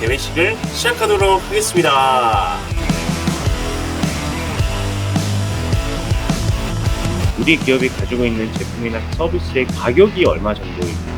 소식을 시작하도록 하겠습니다. 우리 기업이 가지고 있는 제품이나 서비스의 가격이 얼마 정도입니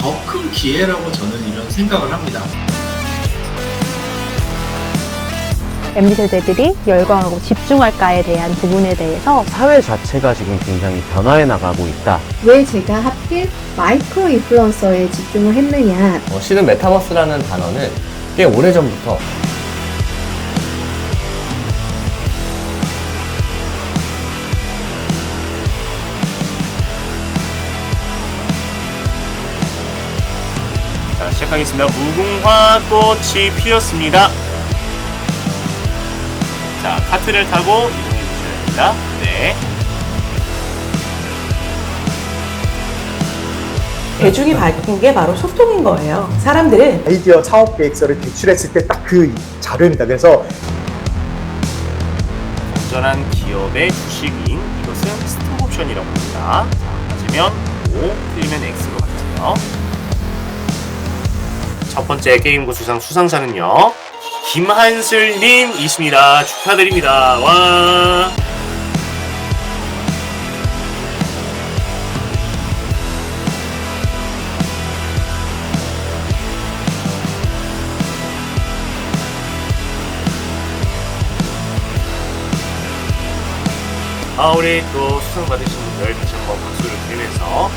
더 큰 기회라고 저는 이런 생각을 합니다. MZ세대들이 열광하고 집중할까에 대한 부분에 대해서 사회 자체가 지금 굉장히 변화해 나가고 있다. 왜 제가 하필 마이크로 인플루언서에 집중을 했느냐 어, 실은 메타버스라는 단어는 꽤 오래전부터 시작하겠습니다. 무궁화 꽃이 피었습니다. 자, 카트를 타고 이동해 주셔야 됩니다. 네. 대중이 바뀐 게 바로 소통인 거예요. 사람들은 아이디어 사업 계획서를 제출했을 때 딱 그 자료입니다. 그래서 건전한 기업의 주식인 이것은 스톡옵션이라고 합니다. 자, 맞으면 O, 틀리면 X로 가주세요. 첫 번째 게임 고 수상 수상자는요. 김한슬님이십니다. 축하드립니다. 와. 아, 우리 또 수상 받으신 분들 다시 한번 박수를 드리면서